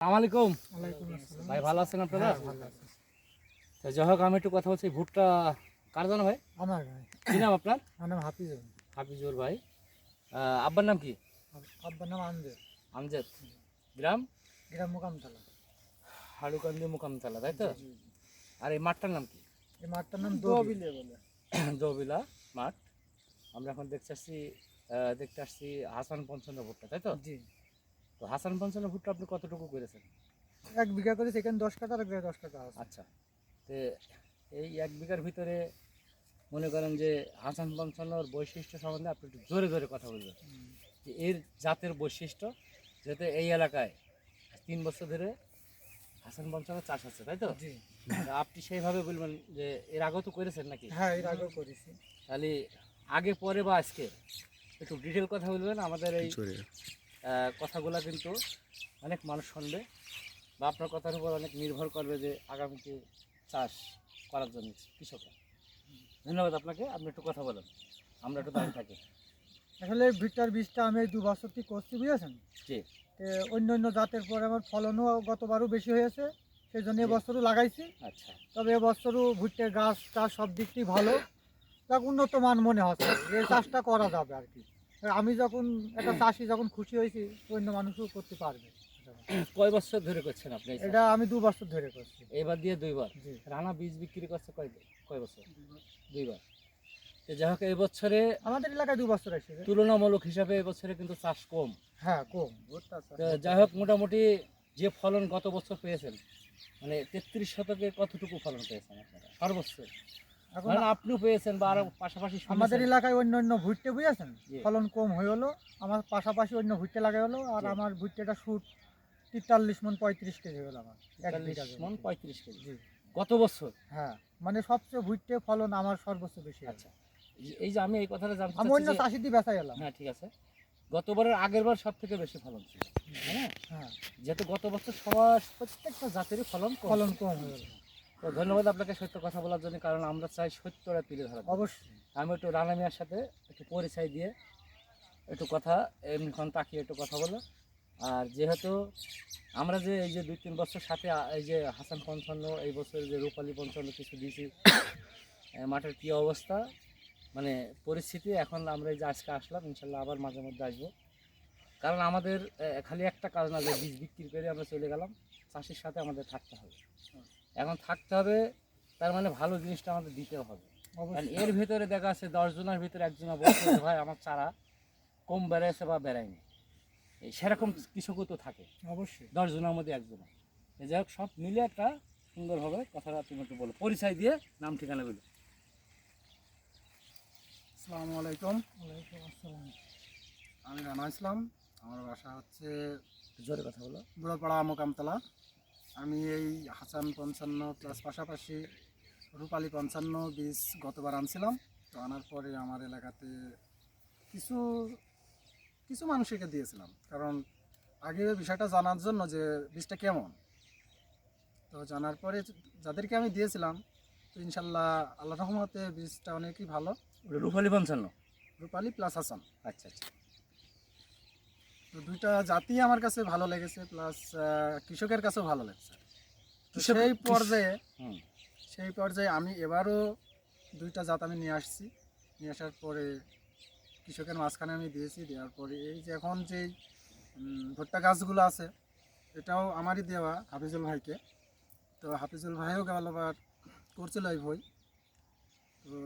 আসসালামু। আলাইকুম ভাই ভালো আছেন আপনারা? হ্যাঁ, তো যাই হোক আমি একটু কথা বলছি ভুট্টা কার জানো ভাই? আমার কি নাম আপনার? আমার নাম হাফিজ হাফিজুর ভাই। আব্বার নাম কি? আব্বার নাম আনজে আমজাদ। গ্রাম? গ্রাম মোকামতলা। হাড়ুকান্দি মুকামতলা তাই তো? আর এই মাঠটার নাম কি? এই মাঠটার নাম দোবিলে বলে। জবিলা মাঠ। আমরা এখন দেখতে আসছি দেখতে আসছি হাসান পঞ্চন্দ্র ভুট্টা তাই তো? জি। তো হাসান পঞ্চান্ন ভুট্টা আপনি কতটুকু করেছেন? এক বিঘা করে সেখানে দশ কাঠা আর এক বিঘা দশ কাঠা আছে। আচ্ছা। তো এই এক বিঘার ভিতরে মনে করেন যে হাসান পঞ্চান্নর বৈশিষ্ট্য সম্বন্ধে আপনি একটু জোরে জোরে কথা বলবেন। যে এর জাতের বৈশিষ্ট্য যাতে এই এলাকায় তিন বছর ধরে হাসান পঞ্চান্ন চাষ আছে তাই তো? আপনি সেইভাবে বলবেন যে এর আগেও তো করেছেন নাকি? হ্যাঁ এর আগেও করেছি। তাহলে আগে পরে বা আজকে? একটু ডিটেল কথা বলবেন আমাদের এই কথাগুলা কিন্তু অনেক মানুষ শুনবে বা আপনার কথার উপর অনেক নির্ভর করবে যে আগামীতে চাষ করার জন্য কৃষকরা। ধন্যবাদ আপনাকে আপনি একটু কথা বলেন। আমরা একটু দাঁড়িয়ে থাকি। আসলে ভিটার বীজটা আমি এই দু বছর থেকে করছি বুঝেছেন? জি। অন্য অন্য জাতের পরে আমার ফলনও গতবারও বেশি হয়েছে সেই জন্য এবছরও লাগাইছি। আচ্ছা। তবে এবছরও ভুট্টে গাছ টাছ সব দিক ভালো। যাক উন্নত মান মনে হচ্ছে এই চাষটা করা যাবে আর কি। আমি যখন একটা চাষি যখন খুশি হয়েছি অন্য মানুষও করতে পারবে। কয় বছর ধরে করছেন আপনি এটা আমি দু বছর ধরে করছি। এবার দিয়ে দুইবার? রানা বীজ বিক্রি করছে কয় কয় বছর? দুইবার। যাই হোক এবছরে আমাদের এলাকায় দু বছর এসেছে তুলনামূলক হিসাবে এবছরে কিন্তু চাষ কম। হ্যাঁ কম। যাই হোক মোটামুটি যে ফলন গত বছর পেয়েছেন মানে তেত্রিশ শতকে কতটুকু ফলন পেয়েছেন আপনারা? সর্বোচ্চ। এখন মানে আপনিও পেয়েছেন বা আরও পাশাপাশি আমাদের এলাকায় অন্য অন্য ভুট্টে বুঝেছেন? ফলন কম হয়ে হলো আমার পাশাপাশি অন্য ভুট্টে লাগা হলো আর আমার ভুট্টেটা সুট তেতাল্লিশ মন পঁয়ত্রিশ কেজি হলো আমার এক 43 বিঘা মন পঁয়ত্রিশ কেজি। গত বছর? হ্যাঁ মানে সবচেয়ে ভুট্টে ফলন আমার সর্বোচ্চ বেশি। আচ্ছা এই- যে আমি এই কথাটা জানতে আমি অন্য চাষি দিয়ে বেচা এলাম হ্যাঁ ঠিক আছে। গতবারের আগের বার সব থেকে বেশি ফলন ছিল হ্যাঁ হ্যাঁ। যেহেতু গত বছর সবার প্রত্যেকটা জাতেরই ফলন ফলন কম হয়ে গেল। তো ধন্যবাদ আপনাকে সত্য কথা বলার জন্য কারণ আমরা চাই সত্যটা তুলে ধরা অবশ্যই। আমি একটু রানা মিয়ার সাথে একটু পরিচয় দিয়ে একটু কথা এমনিক্ষণ তাকিয়ে একটু কথা বলো আর যেহেতু আমরা যে এই যে দুই তিন বছর সাথে এই যে হাসান পঞ্চান্ন এই বছর যে রূপালী পঞ্চান্ন কিছু দিয়েছি মাঠের কী অবস্থা মানে পরিস্থিতি এখন আমরা এই যে আজকে আসলাম ইনশাল্লাহ আবার মাঝে মধ্যে আসব। কারণ আমাদের খালি একটা কাজ না যে বীজ বিক্রি করে আমরা চলে গেলাম চাষির সাথে আমাদের থাকতে হবে। এখন থাকতে হবে তার মানে ভালো জিনিসটা আমাদের দিতে হবে। কারণ এর ভিতরে দেখা আছে দশ জনের ভিতরে একজন বলছে ভাই আমার চারা কম বেড়াইছে বা বেড়ায়নি। এই সেরকম কৃষকও তো থাকে। অবশ্যই। দশ জনের মধ্যে একজনা। এই যাই হোক সব মিলে একটা সুন্দরভাবে কথাটা তুমি একটু বলো। পরিচয় দিয়ে নাম ঠিকানা বলো। আসসালামু আলাইকুম। ওয়ালাইকুম আসসালাম। আমি রানা ইসলাম। আমার বাসা হচ্ছে জোরে কথা বলো। বুড়োপাড়া মোকামতলা। আমি এই হাসান পঞ্চান্ন প্লাস পাশাপাশি রূপালী পঞ্চান্ন বীজ গতবার আনছিলাম। তো আনার পরে আমার এলাকাতে কিছু কিছু মানুষকে দিয়েছিলাম। কারণ আগে বিষয়টা জানার জন্য যে বীজটা কেমন। তো জানার পরে যাদেরকে আমি দিয়েছিলাম তো ইনশাল্লাহ আল্লাহ রহমতে বীজটা অনেকই ভালো। রূপালী পঞ্চান্ন? রূপালী প্লাস হাসান। আচ্ছা আচ্ছা। তো দুইটা জাতি আমার কাছে ভালো লেগেছে প্লাস কৃষকের কাছেও ভালো লেগেছে। তো সেই পর্যায়ে সেই পর্যায়ে আমি এবারও দুইটা জাত আমি নিয়ে আসছি। নিয়ে আসার পরে কৃষকের মাঝখানে আমি দিয়েছি দেওয়ার পরে এই যে এখন যেই ভুট্টা গাছগুলো আছে এটাও আমারই দেওয়া হাফিজুল ভাইকে। তো হাফিজুল ভাইও গেলবার করছিল এই বই তো